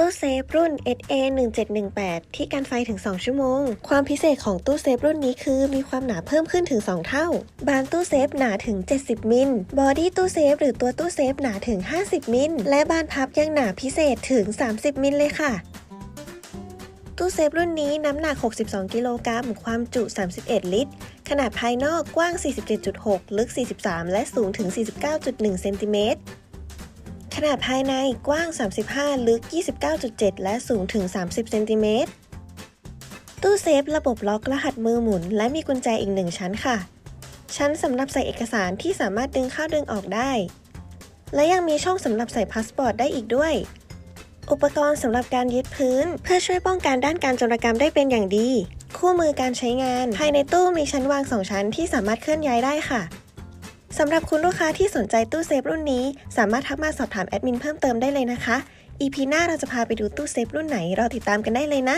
ตู้เซฟรุ่น SA 1718 ที่กันไฟถึง 2 ชั่วโมง ความพิเศษของตู้เซฟรุ่นนี้คือมีความหนาเพิ่มขึ้นถึง 2 เท่า บานตู้เซฟหนาถึง 70 มิล บอดี้ตู้เซฟหรือตัวตู้เซฟหนาถึง 50 มิล และบานพับยังหนาพิเศษถึง 30 มิลเลยค่ะตู้เซฟรุ่นนี้น้ำหนัก 62 กิโลกรัม ความจุ 31 ลิตร ขนาดภายนอกกว้าง 47.6 ลึก 43 และสูงถึง 49.1 เซนติเมตร ขนาดภายในกว้าง 35 ลึก 29.7 และสูงถึง 30 เซนติเมตร ตู้เซฟระบบล็อกรหัสมือหมุน และมีกุญแจอีกหนึ่งชั้นค่ะ ชั้นสำหรับใส่เอกสารที่สามารถดึงเข้าดึงออกได้ และยังมีช่องสำหรับใส่พาสปอร์ตได้อีกด้วย อุปกรณ์สำหรับการยึดพื้น เพื่อช่วยป้องกันด้านการจรกรรมได้เป็นอย่างดี คู่มือการใช้งาน ภายในตู้มีชั้นวาง2ชั้นที่สามารถเคลื่อนย้ายได้ค่ะ สำหรับคุณลูกค้าที่สนใจตู้เซฟรุ่นนี้ สามารถทักมาสอบถามแอดมินเพิ่มเติมได้เลยนะคะ EP หน้าเราจะพาไปดูตู้เซฟรุ่นไหน เราติดตามกันได้เลยนะ